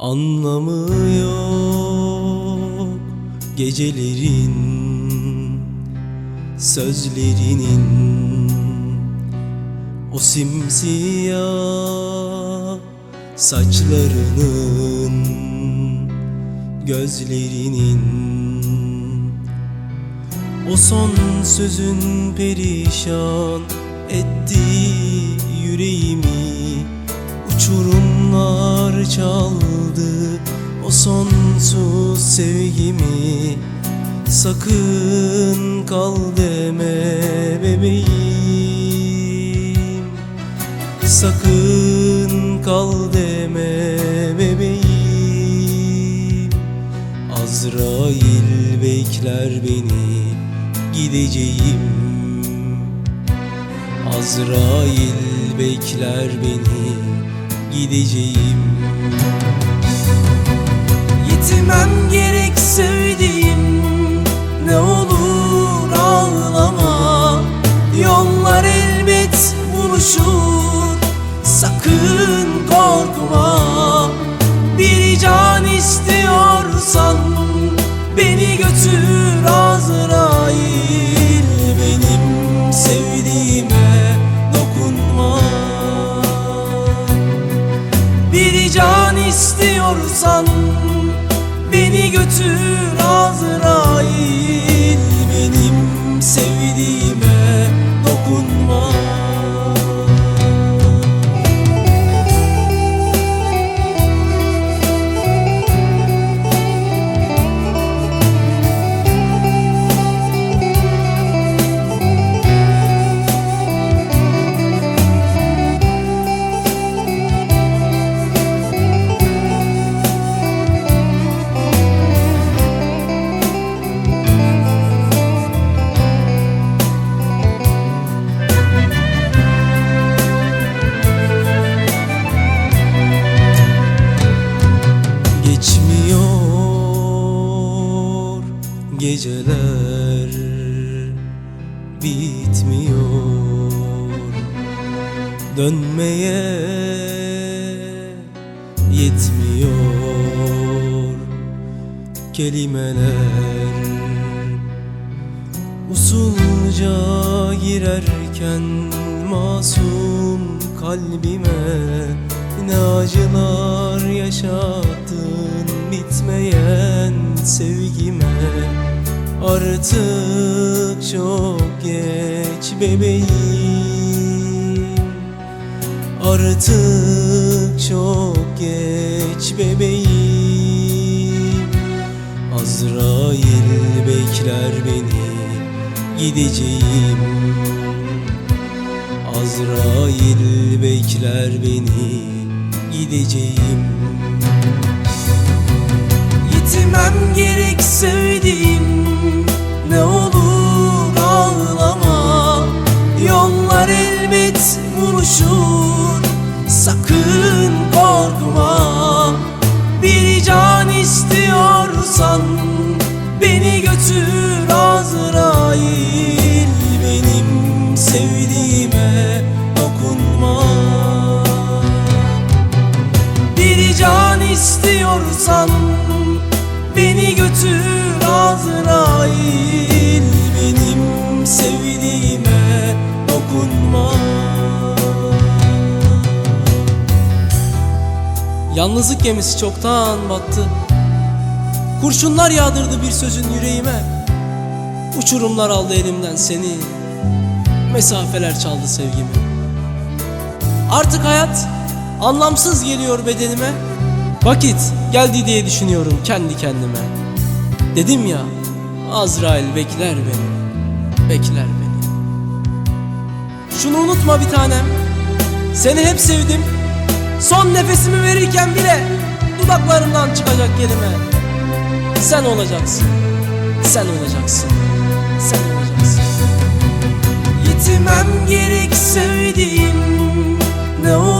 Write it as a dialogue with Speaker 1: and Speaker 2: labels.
Speaker 1: Anlamı yok gecelerin sözlerinin. O simsiyah saçlarının gözlerinin. O son sözün perişan etti yüreğimi Uçurumlar çaldı o sonsuz sevgimi. Sakın kal deme bebeğim. Sakın kal deme bebeğim. Azrail bekler beni gideceğim. Azrail bekler beni gideceğim Yitimem gerek sevdiğim ne olur ağlama. Yollar elbet buluşur sakın korkma. Bir istiyorsan beni götür can istiyorsan Beni götür Azrail. Benim sevdiğime dokunma geceler bitmiyor. Dönmeye yetmiyor. Kelimeler Usulca girerken masum kalbime Ne acılar yaşattın bitmeyen sevgime Artık çok geç bebeğim. Artık çok geç bebeğim. Azrail bekler beni gideceğim. Azrail bekler beni gideceğim buluşur sakın korkma. Bir can istiyorsan beni götür Azrail. Benim sevdiğime dokunma. Bir can istiyorsan Yalnızlık gemisi çoktan battı. Kurşunlar yağdırdı bir sözün yüreğime. Uçurumlar aldı elimden seni. Mesafeler çaldı sevgimi. Artık hayat anlamsız geliyor bedenime. Vakit geldi diye düşünüyorum kendi kendime. Dedim ya Azrail bekler beni Bekler beni. Şunu unutma bir tanem. Seni hep sevdim Son nefesimi verirken bile Dudaklarımdan çıkacak kelime Sen olacaksın. Sen olacaksın. Sen olacaksın. Yitimem gerek sevdiğim Ne olur